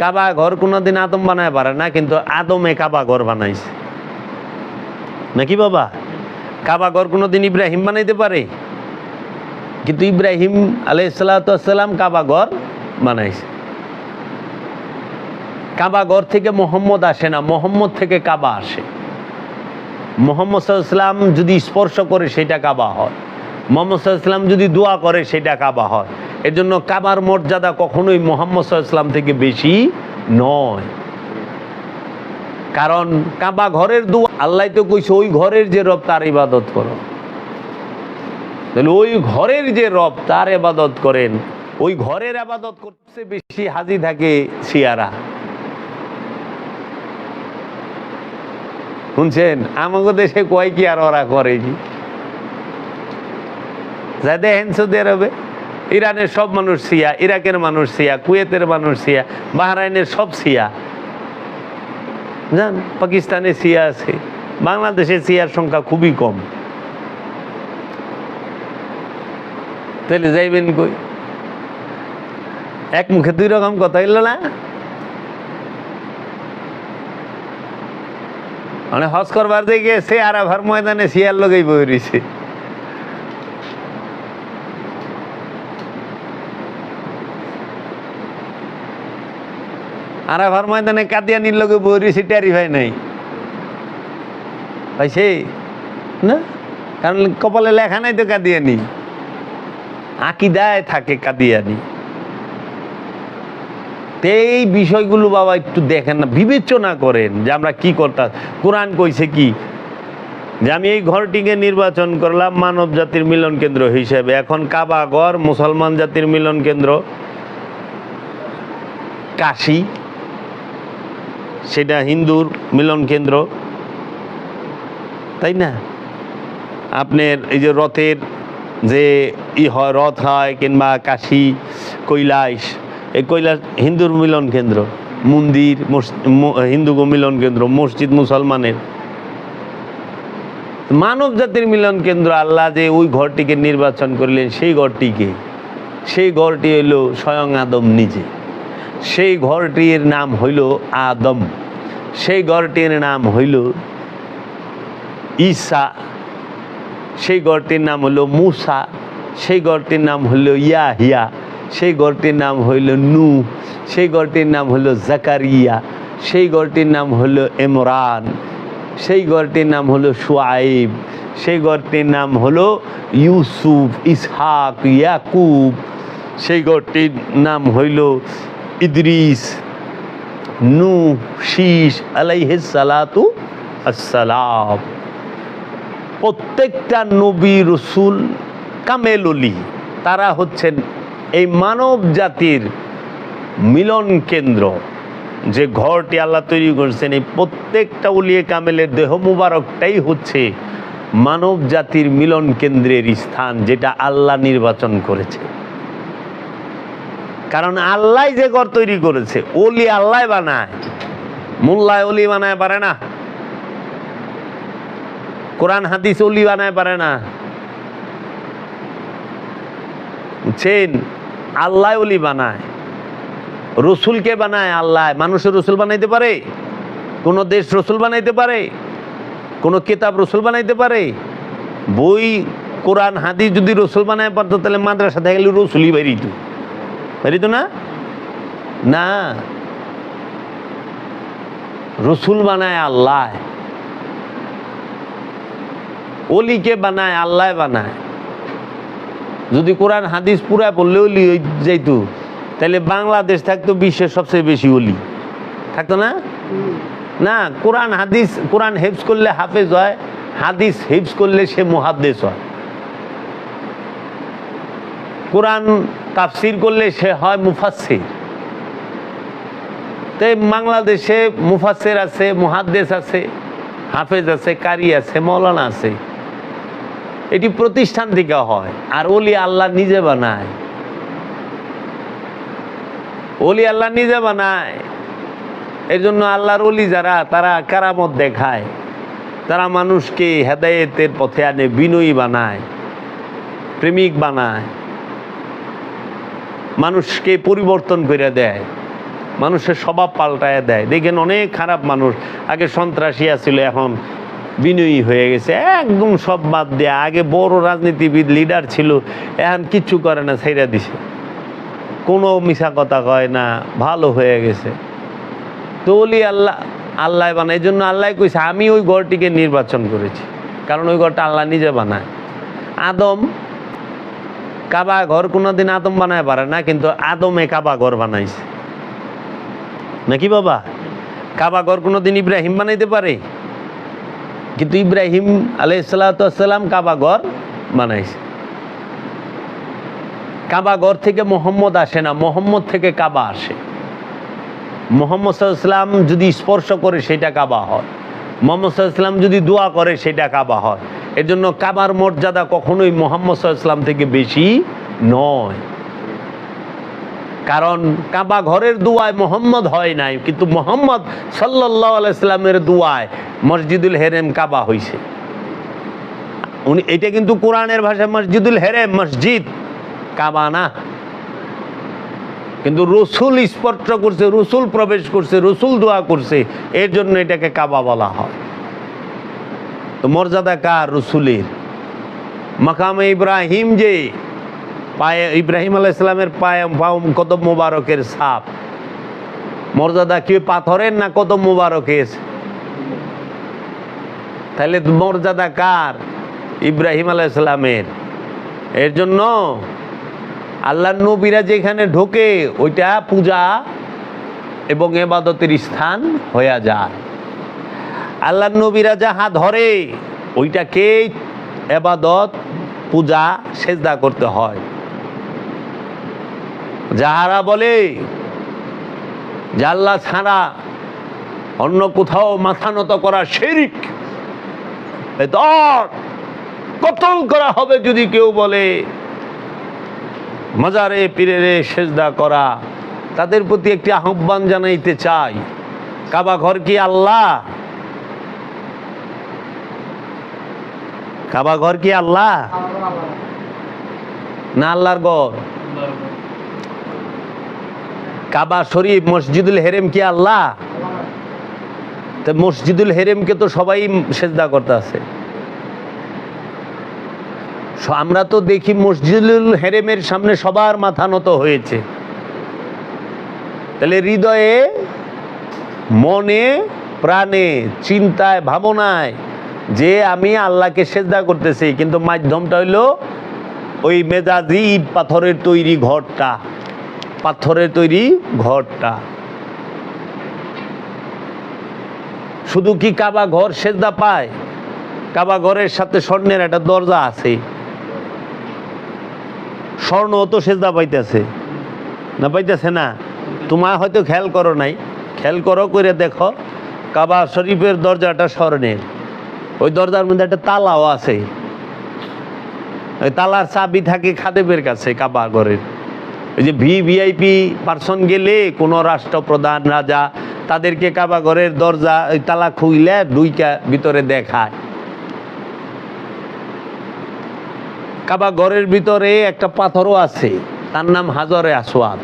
কাবা ঘর কোনোদিন আদম বানায় পারে না, কিন্তু আদমে কাবা ঘর বানাইছে। নাকি বাবা? কাবা ঘর কোনোদিন ইব্রাহিম বানাইতে পারে? কিন্তু ইব্রাহিম আলাইসালাম কাবা ঘর বানাইছে। কাবা ঘর থেকে মোহাম্মদ আসে না, মোহাম্মদ থেকে কাবা আসে। মোহাম্মদ সাল্লাম যদি স্পর্শ করে, সেটা কাবা হয়। মোহাম্মদ সাল্লাম যদি দোয়া করে, সেটা কাবা হয়। এর জন্য কাবার মর্যাদা কখনোই মোহাম্মদ সাল্লাম থেকে বেশি নয়। কারণ কাবা ঘরের দোয়া, আল্লাহ তো কইছে, ওই ঘরের যে রব, তার ইবাদত করো। তাহলে ওই ঘরের যে রব, তার আবাদত করেন। ওই ঘরের আবাদত করতে বেশি হাজি থাকে শিয়ারা। শুনছেন? আমাকে দেশে কয় কি আর ওরা করে কি যা দেখেন সৌদি আরবে ইরানের সব মানুষ সিয়া ইরাকের মানুষ সিয়া কুয়েতের মানুষ সিয়া বাহরাইনের সব সিয়া জান, পাকিস্তানে সিয়া আছে, বাংলাদেশে সিয়ার সংখ্যা খুবই কম। তাহলে যাইবেন কই? এক মুখে দুই রকম কথা হইল না? মানে হজ করবার দিয়ে গেছে আর আভার ময়দানে শিয়ার লগেই বই রয়েছে। আর আভার ময়দানে কাদিয়ানির বই রয়েছে ট্যারি ভাই নাই। পাইছে? না? কারণ কপালে লেখা নাই তো কাদিয়ানি আকিদায় থাকে কাদিয়ানি এই বিষয়গুলো বাবা একটু দেখেন না, বিবেচনা করেন যে আমরা কি করতাম। কোরআন কইছে কি? যে আমি এই ঘরটিকে নির্বাচন করলাম মানব জাতির মিলন কেন্দ্র হিসেবে। এখন কাবাগর মুসলমান জাতির মিলন কেন্দ্র। কাশী। সেটা হিন্দুর মিলন কেন্দ্র। তাই না? আপনার এই যে রথের যে ই হয়, রথ হয় কিংবা কাশি, কৈলাস, এই কৈলাস হিন্দুর মিলন কেন্দ্র, মন্দির হিন্দু মিলন কেন্দ্র, মসজিদ মুসলমানের। মানব জাতির মিলন কেন্দ্র আল্লাহ যে ওই ঘরটিকে নির্বাচন করলেন, সেই ঘরটিকে। সেই ঘরটি হইল স্বয়ং আদম নিজে। সেই ঘরটির নাম হইল আদম সেই ঘরটির নাম হইল ঈসা সেই ঘরটির নাম হলো মুসা সেই ঘরটির নাম হলো ইয়াহিয়া সেই ঘরটির নাম হইল নু সেই ঘরটির নাম হলো জাকারিয়া সেই ঘরটির নাম হলো ইমরান সেই ঘরটির নাম হলো সোয়াইব সেই ঘরটির নাম হলো ইউসুফ ইসহাক ইয়াকুব সেই ঘরটির নাম হইল ইদ্রিস নু শীষ আলাইহিস সালাতু আসসালাম প্রত্যেকটা নবী রসুল কামেললি তারা হচ্ছেন এই মানব জাতির মিলন কেন্দ্র। যে ঘরটি আল্লাহ তৈরি করছেন, এই প্রত্যেকটা উলিয়ে কামেলের দেহ মুবারকটাই হচ্ছে মানব জাতির মিলন কেন্দ্রের স্থান, যেটা আল্লাহ নির্বাচন করেছে। কারণ আল্লাহ যে ঘর তৈরি করেছে, ওলি আল্লাহ বানায়। মোল্লায় অলি বানায় পারে না। কোরআন, হাদিস অলি বানায় পারে না। বুঝছেন আল্লাহ অলি বানায়। রসুলকে বানায় আল্লাহ? মানুষের রসুল বানাইতে পারে? কোন দেশ রসুল বানাইতে পারে? কোন কিতাব রসুল বানাইতে পারে? বই, কোরআন, হাদিস যদি রসুল বানায় পারতো, তাহলে মাদ্রাসা গেলে রসুলই বেরিত বেরিত না? না। রসুল বানায় আল্লাহ। অলিকে বানায়, আল্লাহ বানায়। যদি কোরআন, হাদিস পুরা পড়লে অলি যাইতো। তাহলে বাংলাদেশ থাকতো বিশ্বের সবচেয়ে বেশি অলি। থাকতো না? না, কোরআন, হাদিস, কোরআন হেফজ করলে হাফেজ হয়, হাদিস হেফজ করলে সে মুহাদ্দেশ হয়। কোরআন তাফসির করলে সে হয় মুফাসসির। তাই বাংলাদেশে মুফাসসির আছে, মুহাদ্দেস আছে, হাফেজ আছে, কারি আছে, মৌলানা আছে। এটি প্রতিষ্ঠান থেকে হয়, আর ওলি আল্লাহ নিজে বানায়। ওলি আল্লাহ নিজে বানায়। এর জন্য আল্লাহর ওলি যারা, তারা কারামত দেখায়। তারা মানুষকে হেদায়েতের পথে আনে, বিনয়ী বানায়, প্রেমিক বানায়। মানুষকে পরিবর্তন করে দেয়। মানুষের স্বভাব পাল্টায় দেয়। দেখেন অনেক খারাপ মানুষ। আগে সন্ত্রাসী আছিল, এখন বিনয়ী হয়ে গেছে। একদম সব বাদ দেয়া। আগে বড় রাজনীতিবিদ লিডার ছিল। এখন কিচ্ছু করে না ছাইরা দিছে। কোনো মিশা কথা কয় না। ভালো হয়ে গেছে। তো বলি আল্লাহ আল্লাহ বানায়। এই জন্য আল্লাহ কইছে, আমি ওই ঘরটিকে নির্বাচন করেছি। কারণ ওই ঘরটা আল্লাহ নিজে বানায়। আদম কাবা ঘর কোনোদিন আদম বানায় পারে না, কিন্তু আদমে কাবা ঘর বানাইছে। নাকি বাবা? কাবা ঘর কোনোদিন ইব্রাহিম বানাইতে পারে? কিন্তু ইব্রাহিম আলাইসালাম কাবা ঘর বানাইছে। কাবা ঘর থেকে মোহাম্মদ আসে না, মোহাম্মদ থেকে কাবা আসে। মোহাম্মদ সাল্লাম যদি স্পর্শ করে, সেটা কাবা হয়। মোহাম্মদ সাল্লাম যদি দোয়া করে, সেটা কাবা হয়। এর জন্য কাবার মর্যাদা কখনোই মোহাম্মদ সাল্লাম থেকে বেশি নয়। কারণ কাবা ঘরের দুয়ায় মোহাম্মদ হয় নাই, কিন্তু মোহাম্মদ সাল্লাহ আলাইস্লামের দুয়ায় মসজিদুল হেরেম কাবা হইছে। উনি, এটা কিন্তু কোরআনের ভাষায় মসজিদুল হেরেম, মসজিদ, কাবা না। কিন্তু রসুল স্পর্শ করছে, রসুল প্রবেশ করছে, রসুল দোয়া করছে, এর জন্য এটাকে কাবা বলা হয়। তো মর্যাদা কার রসুলের? মাকামে ইব্রাহিম যে পায়ে, ইব্রাহিম আলাহ ইসলামের পায়ে কদম মোবারকের সাপ। মর্যাদা কি পাথরের না কদম মোবারকের? তাহলে মর্যাদা কার ইব্রাহিম আলাহ ইসলামের এর জন্য আল্লাহ নবীরা যেখানে ঢোকে, ওইটা পূজা এবং এবাদতের স্থান হয়ে যায়। আল্লাহ নবীরা যাহা ধরে ওইটাকে এবাদত, পূজা, সেজদা করতে হয়। যাহারা বলে আল্লাহ ছাড়া অন্য কোথাও মাথা নত করা শেরিক কতল করা হবে যদি কেউ বলে, মাজারে, পীরেরে সেজদা করা, তাদের প্রতি একটি আহ্বান জানাইতে চাই। কাবা ঘর কি আল্লাহ? কাবা ঘর কি আল্লাহ? না আল্লাহর ঘর? কাবা শরীফ, মসজিদুল হেরেম কি আল্লাহ? তো মসজিদুল হেরেমকে তো সবাই সেজদা করতে আছে আমরা তো দেখি মসজিদুল হেরেমের সামনে সবার মাথা নত হয়েছে। তাহলে হৃদয়ে, মনে, প্রাণে, চিন্তায়, ভাবনায় যে আমি আল্লাহকে সেজদা করতেছি, কিন্তু মাধ্যমটা হইল ওই মেজাজি ইট পাথরের তৈরি ঘরটা। পাথরের তৈরি ঘরটা। শুধু কি কাবা ঘর সেজদা পায়? কাবা ঘরের সাথে স্বর্ণের একটা দরজা আছে। স্বর্ণ তো সেজদা পাইতেছে। না পাইতেছে না? তোমার হয়তো খেয়াল করো নাই। খেয়াল করো করে দেখো, কাবা শরীফের দরজাটা স্বর্ণের। ওই দরজার মধ্যে একটা তালাও আছে। তালার চাবি থাকে খাদেবের কাছে, কাবা ঘরের। ওই যে ভি ভিআইপি পার্সন গেলে কোনো রাষ্ট্রপ্রধান রাজা তাদেরকে কাবা ঘরের দরজা, ওই তালা খুইলে দুইটা ভিতরে দেখায়। কাবা ঘরের ভিতরে একটা পাথরও আছে, তার নাম হাজরে আসওয়াদ।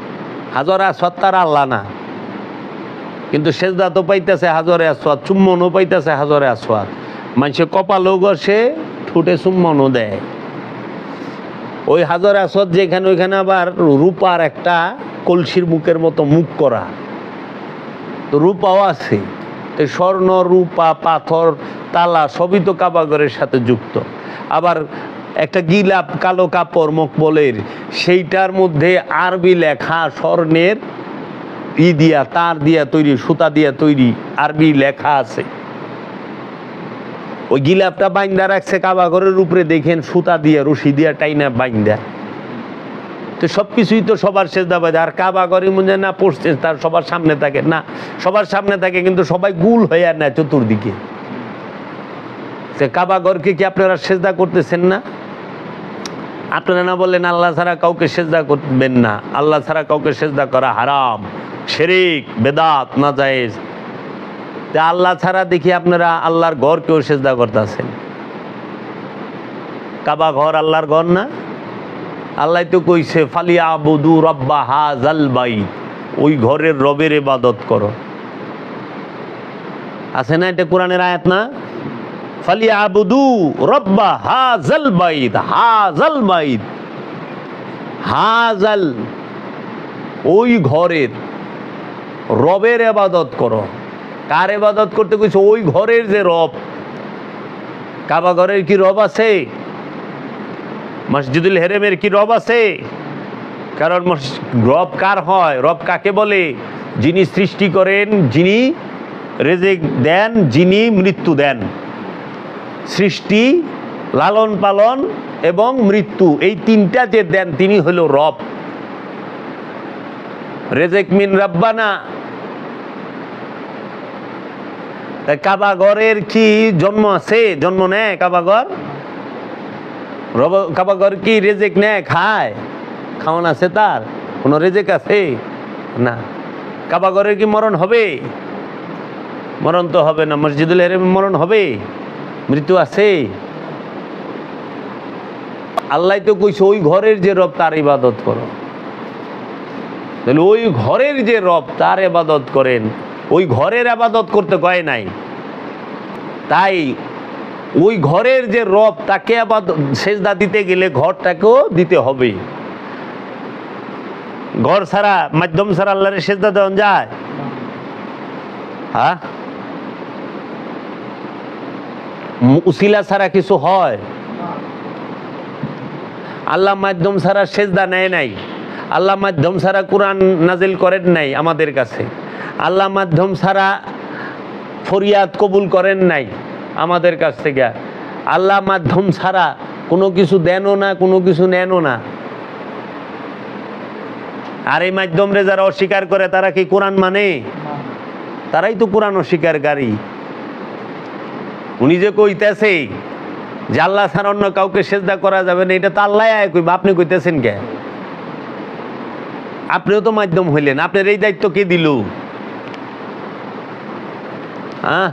হাজরে আসওয়াদ তার আল্লাহ না। কিন্তু সেজদা তো পাইতেছে হাজরে আসওয়াদ চুম্বনও পাইতেছে হাজরে আসওয়াদ। মানুষে কপালও গসে ঠুটে চুম্বনও দেয়। ওই হাজর আসদ যেখানে ওইখানে আবার রূপার একটা কলসির মুখের মতো মুখ করা। তো রূপাও আছে। তো স্বর্ণ, রূপা, পাথর, তালা সবই তো কাবাগরের সাথে যুক্ত। আবার একটা গিলাপ, কালো কাপড়, মকবলের, সেইটার মধ্যে আরবি লেখা স্বর্ণের ই দিয়া, তার দিয়া তৈরি, সুতা দিয়া তৈরি আরবি লেখা আছে। ওই গিলাপটা বাইন্দা রাখছে কাবা ঘরের উপরে, দেখেন সুতা দিয়ে, রশি দিয়া টাইনা বাইন্দা। তো সব কিছুই তো সবার সেজদা বাজে আর কাবা ঘরের মধ্যে না পড়ছে, তার সবার সামনে থাকে। না, সবার সামনে থাকে কিন্তু সবাই গুল হয়ে আর না চতুর্দিকে। কাবা ঘরকে কি আপনারা সেজদা করতেছেন না? আপনারা না বললেন, আল্লাহ ছাড়া কাউকে সেজদা করবেন না। আল্লাহ ছাড়া কাউকে সেজদা করা হারাম। শেরিক, বেদাত না জায়েজ তা আল্লাহ ছাড়া দেখি আপনারা আল্লাহর ঘর কেউ সেজদা করতেছেন। কাবা ঘর আল্লাহর ঘর না? আল্লাহ তো কইছে ফালিয়া আবুদু রব্বা হাজাল বাইত ওই ঘরের রবের এবাদত করো। আছে না এটা কোরআনের আয়াত না? ফালি আবুদু রব্বা হাজাল বাইদ হাজাল বাইদ হাজাল ওই ঘরের রবের এবাদত করো। কার এবাদত করতে কইছে? ওই ঘরের যে রব। কাবা ঘরের কি রব আছে? মসজিদুল হেরেমের কি রব আছে? কারণ রব কার হয়? রব কাকে বলে? যিনি সৃষ্টি করেন, যিনি রেজেক দেন, যিনি মৃত্যু দেন। সৃষ্টি, লালন পালন এবং মৃত্যু, এই তিনটা যে দেন, তিনি হলো রব। রেজেক মিন রাব্বানা তা কাবাগরের কি জন্ম আছে? জন্ম নেয় কাবাগর? কাবাগর কি রেজেক নেয়? খায়? খাওয়ান আছে তার? কোনো রেজেক আছে? না। কাবাগরের কি মরণ হবে? মরণ তো হবে না। মসজিদুল হেরেম মরণ হবে? মৃত্যু আছে? আল্লাহ তো কইছে, ওই ঘরের যে রব তার ইবাদত করো। তাহলে ওই ঘরের যে রব তার ইবাদত করেন। ওই ঘরের আবাদত করতে কয় নাই। তাই ওই ঘরের যে রব, তাকে আবার সেজদা দিতে গেলে ঘরটাকেও দিতে হবে। ঘর ছাড়া, মাধ্যম ছাড়া আল্লাহরের সেজদা দেওয়া যায়? হ্যাঁ? উসিলা ছাড়া কিছু হয়? আল্লাহ মাধ্যম ছাড়া সেজদা নেয় নাই। আল্লাহ মাধ্যম ছাড়া কোরআন নাজিল করেন নাই আমাদের কাছে। আল্লাহ মাধ্যম ছাড়া ফরিয়াদ কবুল করেন নাই আমাদের কাছ থেকে। আল্লাহ মাধ্যম ছাড়া কোনো কিছু দেনও না, কোনো কিছু নেনও না। আর এই মাধ্যমরে যারা অস্বীকার করে, তারা কি কোরআন মানে? তারাই তো কোরআন অস্বীকারী। উনি যে কইতেছে যে আল্লাহ ছাড়া অন্য কাউকে সেজদা করা যাবে না, এটা তো আল্লাহ কইবা, আপনি কইতেছেন কে? আপনিও তো মাধ্যম হইলেন। আপনার এই দায়িত্ব কে দিল? হ্যাঁ?